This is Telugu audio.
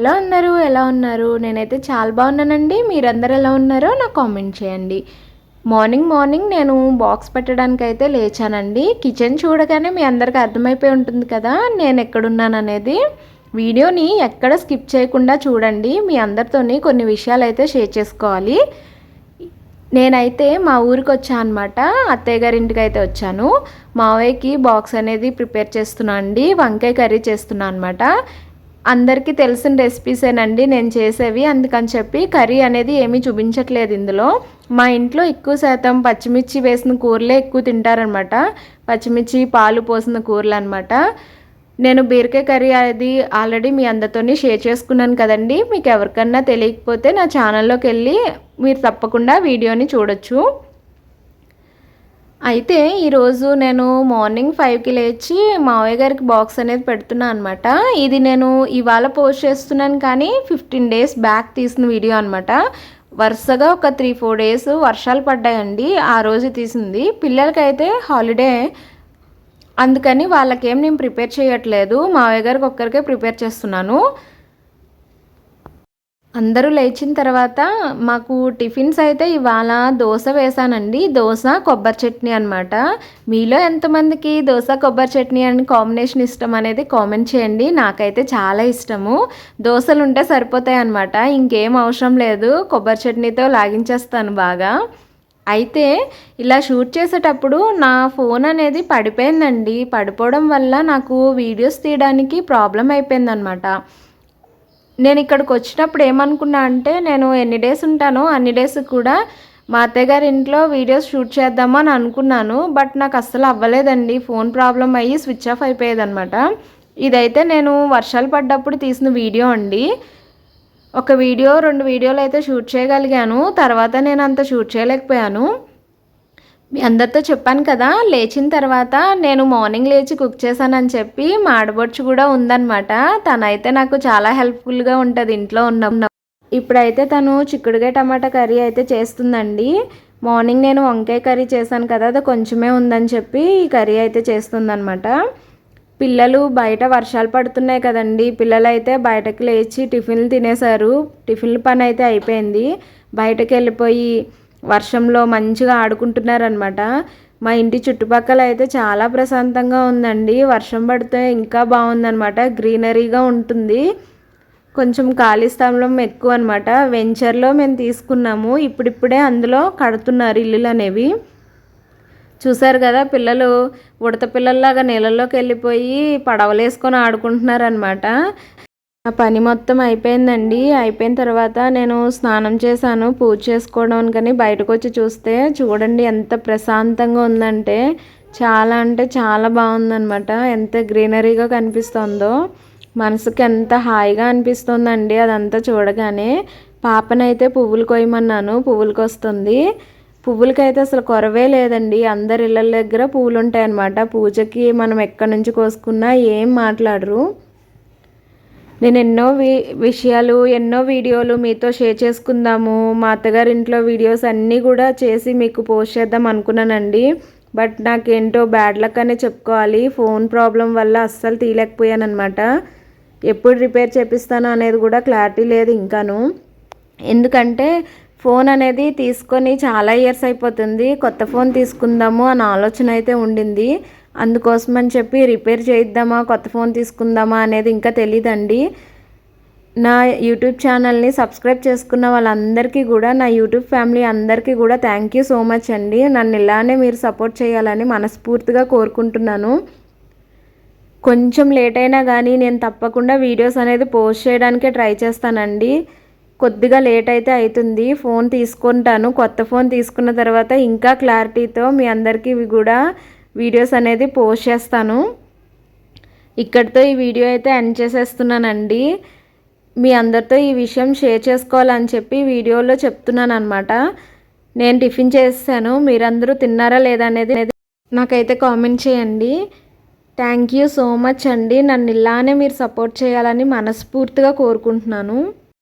ఎలా ఉన్నారు? ఎలా ఉన్నారు? నేనైతే చాలా బాగున్నానండి. మీరందరూ ఎలా ఉన్నారో నాకు కామెంట్ చేయండి. మార్నింగ్ మార్నింగ్ నేను బాక్స్ పెట్టడానికి అయితే లేచానండి. కిచెన్ చూడగానే మీ అందరికీ అర్థమైపోయి ఉంటుంది కదా నేను ఎక్కడున్నాను అనేది వీడియోని ఎక్కడ స్కిప్ చేయకుండా చూడండి. మీ అందరితోని కొన్ని విషయాలు అయితే షేర్ చేసుకోవాలి. నేనైతే మా ఊరికి వచ్చాను అనమాట అత్తయ్య గారింటికి అయితే వచ్చాను. మావయ్యకి బాక్స్ అనేది ప్రిపేర్ చేస్తున్నాను అండి. వంకాయ కర్రీ చేస్తున్నాను అనమాట అందరికీ తెలిసిన రెసిపీసేనండి నేను చేసేవి. అందుకని చెప్పి కర్రీ అనేది ఏమీ చూపించట్లేదు ఇందులో. మా ఇంట్లో ఎక్కువ శాతం పచ్చిమిర్చి వేసిన కూరలే ఎక్కువ తింటారనమాట. పచ్చిమిర్చి పాలు పోసిన కూరలు అనమాట నేను బీరకాయ కర్రీ అది ఆల్రెడీ మీ అందరితోని షేర్ చేసుకున్నాను కదండి. మీకు ఎవరికన్నా తెలియకపోతే నా ఛానల్లోకి వెళ్ళి మీరు తప్పకుండా వీడియోని చూడొచ్చు. అయితే ఈరోజు నేను మార్నింగ్ ఫైవ్కి లేచి మావయ్య గారికి బాక్స్ అనేది పెడుతున్నాను అనమాట ఇది నేను ఇవాళ పోస్ట్ చేస్తున్నాను కానీ ఫిఫ్టీన్ డేస్ బ్యాక్ తీసిన వీడియో అనమాట వరుసగా ఒక త్రీ ఫోర్ డేస్ వర్షాలు పడ్డాయండి. ఆ రోజు తీసింది. పిల్లలకైతే హాలిడే. అందుకని వాళ్ళకేం నేను ప్రిపేర్ చేయట్లేదు. మావయ్య గారికి ఒక్కరికే ప్రిపేర్ చేస్తున్నాను. అందరూ లేచిన తర్వాత మాకు టిఫిన్స్ అయితే ఇవాళ దోశ వేసానండి. దోశ కొబ్బరి చట్నీ అనమాట మీలో ఎంతమందికి దోశ కొబ్బరి చట్నీ అని కాంబినేషన్ ఇష్టం అనేది కామెంట్ చేయండి. నాకైతే చాలా ఇష్టము. దోశలు ఉంటే సరిపోతాయి అనమాట ఇంకేం అవసరం లేదు. కొబ్బరి చట్నీతో లాగించేస్తాను బాగా. అయితే ఇలా షూట్ చేసేటప్పుడు నా ఫోన్ అనేది పడిపోయిందండి. పడిపోవడం వల్ల నాకు వీడియోస్ తీయడానికి ప్రాబ్లం అయిపోయిందనమాట నేను ఇక్కడికి వచ్చినప్పుడు ఏమనుకున్నా అంటే నేను ఎన్ని డేస్ ఉంటానో అన్ని డేస్ కూడా మా అత్తయ్య గారి ఇంట్లో వీడియోస్ షూట్ చేద్దామని అనుకున్నాను. బట్ నాకు అస్సలు అవ్వలేదండి. ఫోన్ ప్రాబ్లం అయ్యి స్విచ్ ఆఫ్ అయిపోయేదనమాట ఇదైతే నేను వర్షాలు పడ్డప్పుడు తీసిన వీడియో అండి. ఒక వీడియో రెండు వీడియోలు అయితే షూట్ చేయగలిగాను. తర్వాత నేను అంత షూట్ చేయలేకపోయాను. మీ అందరితో చెప్పాను కదా లేచిన తర్వాత నేను మార్నింగ్ లేచి కుక్ చేశానని చెప్పి మాడబొచ్చు కూడా ఉందన్నమాట. తనైతే నాకు చాలా హెల్ప్ఫుల్గా ఉంటుంది ఇంట్లో ఉన్న ఇప్పుడైతే తను చిక్కుడుగా టమాటా కర్రీ అయితే చేస్తుందండి. మార్నింగ్ నేను వంకాయ కర్రీ చేశాను కదా అది కొంచెమే ఉందని చెప్పి ఈ కర్రీ అయితే చేస్తుందనమాట పిల్లలు బయట వర్షాలు పడుతున్నాయి కదండి పిల్లలు అయితే బయటకు లేచి టిఫిన్లు తినేశారు. టిఫిన్ల పని అయితే అయిపోయింది. బయటకు వెళ్ళిపోయి వర్షంలో మంచిగా ఆడుకుంటున్నారనమాట మా ఇంటి చుట్టుపక్కల అయితే చాలా ప్రశాంతంగా ఉందండి. వర్షం పడితే ఇంకా బాగుందనమాట గ్రీనరీగా ఉంటుంది. కొంచెం ఖాళీ స్థలం ఎక్కువ అనమాట వెంచర్లో మేము తీసుకున్నాము. ఇప్పుడిప్పుడే అందులో కడుతున్నారు ఇల్లులు అనేవి. చూసారు కదా పిల్లలు ఉడత పిల్లల్లాగా నీళ్ళల్లోకి వెళ్ళిపోయి పడవలు వేసుకొని ఆడుకుంటున్నారనమాట ఆ పని మొత్తం అయిపోయిందండి. అయిపోయిన తర్వాత నేను స్నానం చేశాను పూజ చేసుకోవడానికని బయటకు వచ్చి చూస్తే చూడండి ఎంత ప్రశాంతంగా ఉందంటే చాలా అంటే చాలా బాగుందనమాట ఎంత గ్రీనరీగా కనిపిస్తుందో. మనసుకి ఎంత హాయిగా అనిపిస్తుందండి అదంతా చూడగానే. పాపనైతే పువ్వులు కొయ్యమన్నాను పువ్వులకి వస్తుంది పువ్వులకైతే అసలు కొరవే లేదండి. అందరి ఇళ్ళ దగ్గర పువ్వులు ఉంటాయన్నమాట పూజకి మనం ఎక్కడి నుంచి కోసుకున్నా ఏం మాట్లాడరు. నేను ఎన్నో వి విషయాలు ఎన్నో వీడియోలు మీతో షేర్ చేసుకుందాము. మా అత్తగారి ఇంట్లో వీడియోస్ అన్నీ కూడా చేసి మీకు పోస్ట్ చేద్దాం అనుకున్నానండి. బట్ నాకేంటో బ్యాడ్ లక్ అనే చెప్పుకోవాలి. ఫోన్ ప్రాబ్లం వల్ల అస్సలు తీయలేకపోయానమాట ఎప్పుడు రిపేర్ చేపిస్తాను అనేది కూడా క్లారిటీ లేదు ఇంకాను. ఎందుకంటే ఫోన్ అనేది తీసుకొని చాలా ఇయర్స్ అయిపోతుంది. కొత్త ఫోన్ తీసుకుందాము అని ఆలోచన అయితే ఉండింది. అందుకోసం అని చెప్పి రిపేర్ చేయిద్దామా కొత్త ఫోన్ తీసుకుందామా అనేది ఇంకా తెలియదండి నా యూట్యూబ్ ఛానల్ని సబ్స్క్రైబ్ చేసుకున్న వాళ్ళందరికీ కూడా నా యూట్యూబ్ ఫ్యామిలీ అందరికీ కూడా థ్యాంక్ యూ సో మచ్ అండి. నన్ను ఇలానే మీరు సపోర్ట్ చేయాలని మనస్ఫూర్తిగా కోరుకుంటున్నాను. కొంచెం లేట్ అయినా కానీ నేను తప్పకుండా వీడియోస్ అనేది పోస్ట్ చేయడానికే ట్రై చేస్తానండి. కొద్దిగా లేట్ అయితే అవుతుంది. ఫోన్ తీసుకుంటాను. కొత్త ఫోన్ తీసుకున్న తర్వాత ఇంకా క్లారిటీతో మీ అందరికీ కూడా వీడియోస్ అనేది పోస్ట్ చేస్తాను. ఇక్కడితో ఈ వీడియో అయితే ఎండ్ చేసేస్తున్నానండి. మీ అందరితో ఈ విషయం షేర్ చేసుకోవాలని చెప్పి వీడియోలో చెప్తున్నాను అనమాట నేను టిఫిన్ చేస్తాను మీరందరూ తిన్నారా లేదా అనేది నాకైతే కామెంట్ చేయండి. థ్యాంక్ యూ సో మచ్ అండి. నన్ను ఇలానే మీరు సపోర్ట్ చేయాలని మనస్ఫూర్తిగా కోరుకుంటున్నాను.